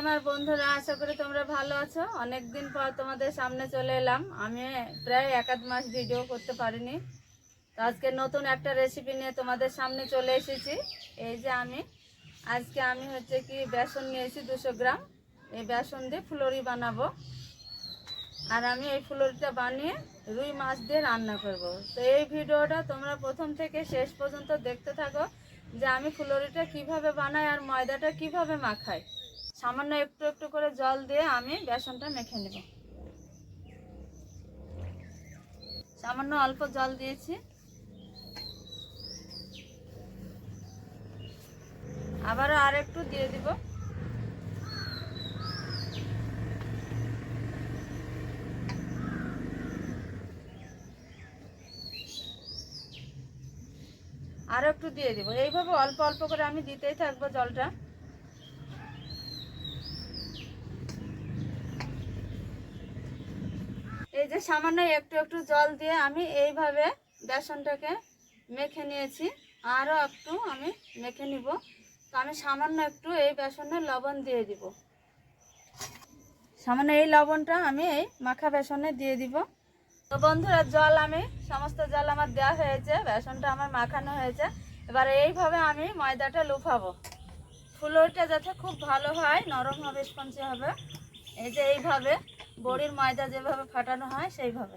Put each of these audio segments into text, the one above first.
আমার বন্ধুরা, আশা করি তোমরা ভালো আছো। অনেক দিন পর তোমাদের সামনে চলে এলাম। আমি প্রায় এক আধ মাস ভিডিও করতে পারিনি। তো আজকে নতুন একটা রেসিপি নিয়ে তোমাদের সামনে চলে এসেছি। এই যে আমি, আজকে আমি হচ্ছে কি, বেসন নিয়েছি দুশো গ্রাম। এই বেসন দিয়ে ফুলরি বানাবো। আর আমি এই ফুলরিটা বানিয়ে রুই মাছ দিয়ে রান্না করব। তো এই ভিডিওটা তোমরা প্রথম থেকে শেষ পর্যন্ত দেখতে থাকো যে আমি ফুলরিটা কীভাবে বানাই আর ময়দাটা কীভাবে মাখাই। সামান্য একটু একটু করে জল দিয়ে আমি বেসনটা মেখে নেব। সামান্য অল্প জল দিয়েছি। আবারও আর একটু দিয়ে দিব। আরও একটু দিয়ে দিব। এইভাবে অল্প অল্প করে আমি দিতেই থাকব জলটা। যে সামান্য একটু একটু জল দিয়ে আমি এইভাবে বেসনটাকে মেখে নিয়েছি। আরও একটু আমি মেখে নিব। তো আমি সামান্য একটু এই বেসনে লবণ দিয়ে দিব। সামান্য এই লবণটা আমি এই মাখা বেসনে দিয়ে দিব। তো বন্ধুরা, জল আমি, সমস্ত জল আমার দেওয়া হয়েছে। বেসনটা আমার মাখানো হয়েছে। এবার এইভাবে আমি ময়দাটা লুফাবো। ফুলটা যাতে খুব ভালো হয়, নরম হবে, স্পঞ্জি হবে। এই যে এইভাবে বড়ির ময়দা যেভাবে ফাটানো হয় সেইভাবে।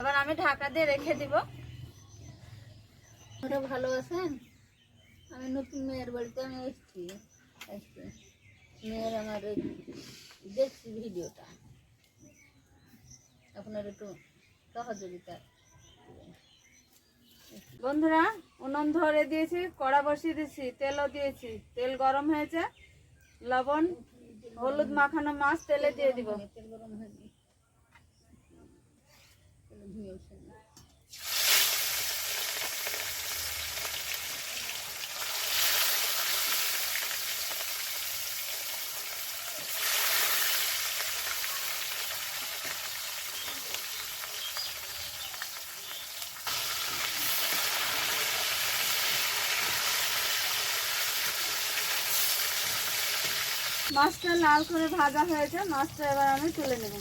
এবার আমি ঢাকা দিয়ে রেখে দিব। ওরা ভালো আছেন? আমি নতুন মেয়ের বাড়িতে আমি এসেছি মেয়ের আমার দেখছি ভিডিওটা। আপনার একটু সহযোগিতা বন্ধুরা উনুন ধরে দিয়েছি, কড়া বসিয়ে দিয়েছি, তেলও দিয়েছি। তেল গরম হয়েছে, লবণ, হলুদ মাখানো মাছ তেলে দিয়ে দিব তেল গরম হয়নি তেলে ধুয়ে উঠছে না। মাছটা লাল করে ভাজা হয়েছে মাছটা এবার আমি তুলে নেব।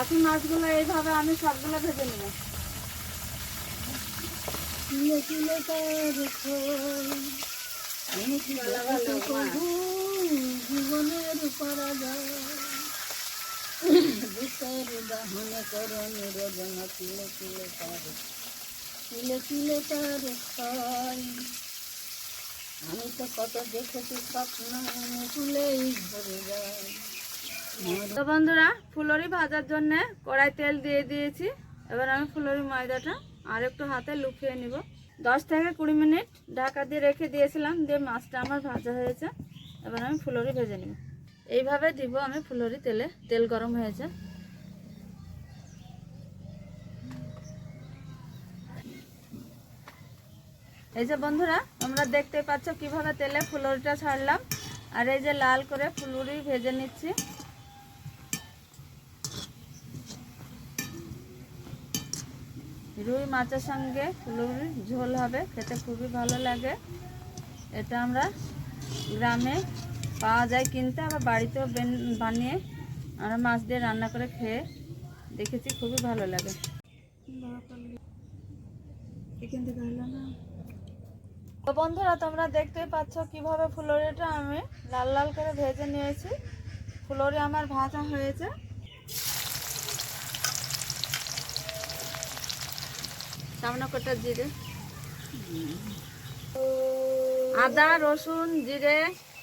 বাকি মাছগুলো এইভাবে আমি সবগুলো ভেজে নেব। জীবনের দাহন করণ রোজন তিলে তিলে তার তিলে তিলে তার আমি তো কত দেখেছি স্বপ্ন মুকুলেই ভরে যায়। তো বন্ধুরা, ফুলরি ভাজার জন্য কড়াই তেল দিয়ে দিয়েছি। এবার আমি ফুলরি ময়দাটা আর একটু হাতে লুকিয়ে নিব। দশ থেকে কুড়ি মিনিট ঢাকা দিয়ে রেখে দিয়েছিলাম, দিয়ে মাছটা আমার ভাজা হয়েছে। এবার আমি ফুলরি ভেজে নিব। এইভাবে দিব আমি ফুলরি তেলে, তেল গরম হয়েছে। এই যে বন্ধুরা, তোমরা দেখতে পাচ্ছ কীভাবে তেলে ফুলরিটা ছাড়লাম। আর এই যে লাল করে ফুলুরি ভেজে নিচ্ছি। রুই মাছের সঙ্গে ফুলুরি ঝোল হবে খেতে খুবই ভালো লাগে। এটা আমরা গ্রামে পাওয়া যায় কিনতে আবার বাড়িতেও বেন- বানিয়ে আমরা মাছ দিয়ে রান্না করে খেয়ে দেখেছি খুবই ভালো লাগে। তো বন্ধুরা তোমরা দেখতেই পাচ্ছ কীভাবে ফুলরিটা আমি লাল লাল করে ভেজে নিয়েছি। ফুলরি আমার ভাজা হয়েছে। সামনে কটা জিরে? আদা, রসুন, জিরে,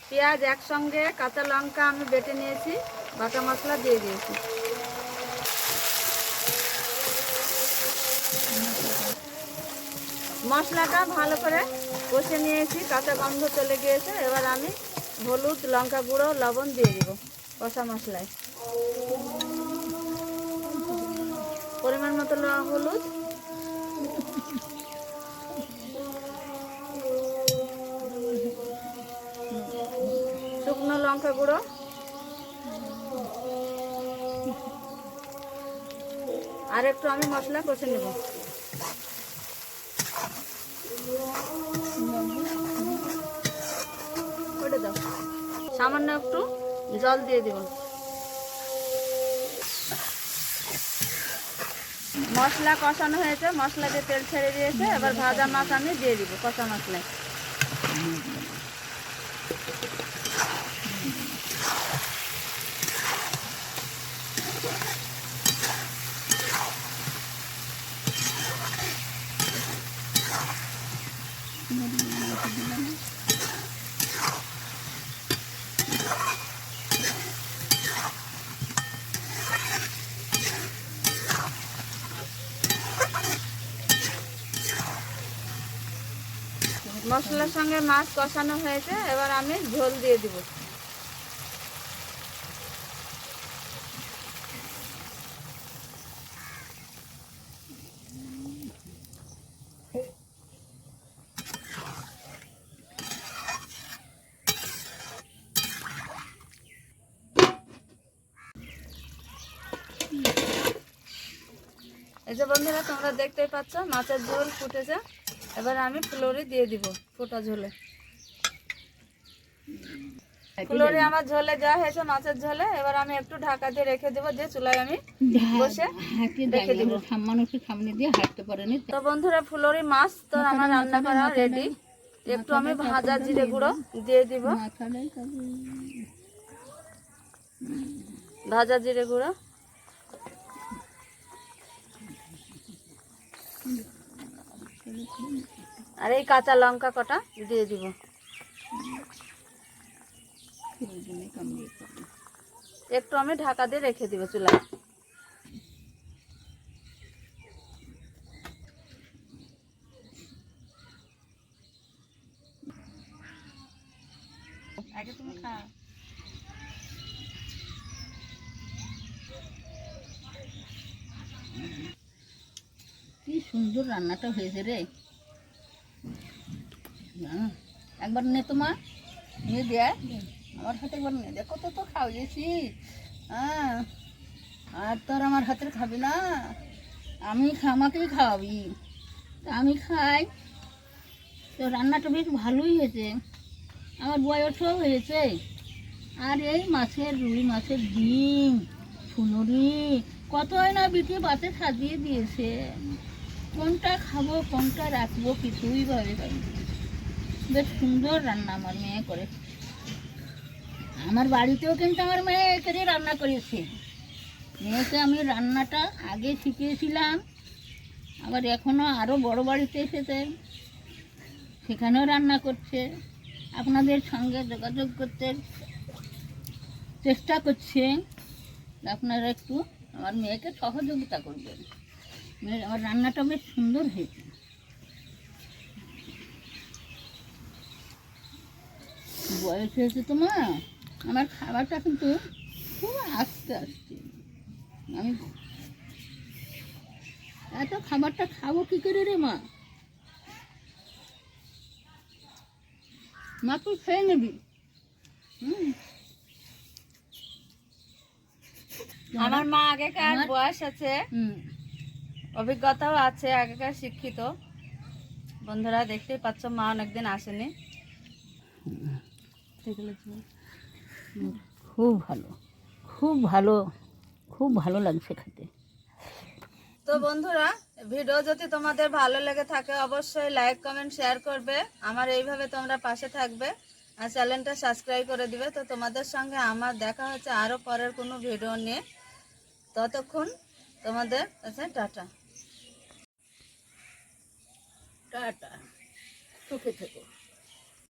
পেঁয়াজ একসঙ্গে, কাঁচা লঙ্কা আমি বেটে নিয়েছি, বাটা মশলা দিয়ে দিয়েছি। মশলাটা ভালো করে কষে নিয়েছি, কাঁচা গন্ধ চলে গিয়েছে, এবার আমি হলুদ, লঙ্কা গুঁড়ো, লবণ দিয়ে দিব কষা মশলায়। পরিমাণ মতো হলুদ শুকনো লঙ্কা গুঁড়ো। আর একটু আমি মশলা কষে নেব। সামান্য একটু জল দিয়ে দিব। মশলা কষানো হয়েছে মশলা দিয়ে তেল ছেড়ে দিয়েছে, এবার ভাজা মাছ আমি দিয়ে দিব কষা মশলায়। মশলার সঙ্গে মাছ কষানো হয়েছে, এবার আমি ঝোল দিয়ে দিব। এই যে বন্ধুরা, তোমরা দেখতেই পাচ্ছ, মাছের ঝোল ফুটেছে। এবার আমি ফুলরি দিয়ে দিব ফোটা ঝোলে। ফুলরি আমার ঝোলে যা হয়েছে মাছের ঝোলে এবার আমি একটু ঢাকা দিয়ে রেখে দেবো যে চুলায় আমি বসে রেখে দিব। মানুষের সামনে দিয়ে হাঁটতে পারেনি। তো বন্ধুরা ফুলরি মাছ তো আমার রান্না করা রেডি একটু আমি ভাজা জিরে গুঁড়ো দিয়ে দিব। ভাজা জিরে গুঁড়ো। আর এই কাঁচা লঙ্কা কটা দিয়ে দিব। একটু আমি ঢাকা দিয়ে রেখে দিব চুলায় আগে তুমি খাও কি সুন্দর রান্নাটা হয়েছে রে। একবার নে তোমা নিয়ে দেয় আমার হাতে একবার নে। দেখো তো তো খাওয়াইছি হ্যাঁ আর তোর আমার হাতের খাবি না। আমি আমাকেই খাওয়াবি। আমি খাই। তো রান্নাটা বেশ ভালোই হয়েছে। আমার বয়সও হয়েছে। আর এই মাছের রুই, মাছের ডিম ফুনুরি কতই না বিটি বাতে সাজিয়ে দিয়েছে। কোনটা খাব, কোনটা রাখব কিছুই ভাবে পারি বেশ সুন্দর রান্না আমার মেয়ে করে। আমার বাড়িতেও কিন্তু আমার মেয়ে একেরে রান্না করেছে। মেয়েকে আমি রান্নাটা আগে শিখিয়েছিলাম, আবার এখনও আরও বড় বাড়িতে এসেছে, সেখানেও রান্না করছে। আপনাদের সঙ্গে যোগাযোগ করতে চেষ্টা করছে। আপনারা একটু আমার মেয়েকে সহযোগিতা করবেন। আমার রান্নাটা বেশ সুন্দর হয়েছে। বয়স হয়েছে তোমার আমার খাবারটা কিন্তু খুব আস্তে আস্তে। আমি এত খাবারটা খাব কি করে রে মা? মা তুই খেয়ে নিবি। হুম। আমার মা আগেকার বয়স আছে। হুম। অভিজ্ঞতাও আছে আগেকার শিক্ষিত। বন্ধুরা দেখতেই পাচ্ছ মা অনেকদিন আসেনি। খুব ভালো খুব ভালো খুব ভালো লাগছে খেতে। তো বন্ধুরা ভিডিও যদি তোমাদের ভালো লেগে থাকে অবশ্যই লাইক কমেন্ট শেয়ার করবে। আমার এইভাবে তোমরা পাশে থাকবে আর চ্যানেলটা সাবস্ক্রাইব করে দিবে। তো তোমাদের সঙ্গে আমার দেখা হচ্ছে আরও পরের কোনো ভিডিও নিয়ে। ততক্ষণ তোমাদের কাছে টাটা। টাটা। সুখে থেকো।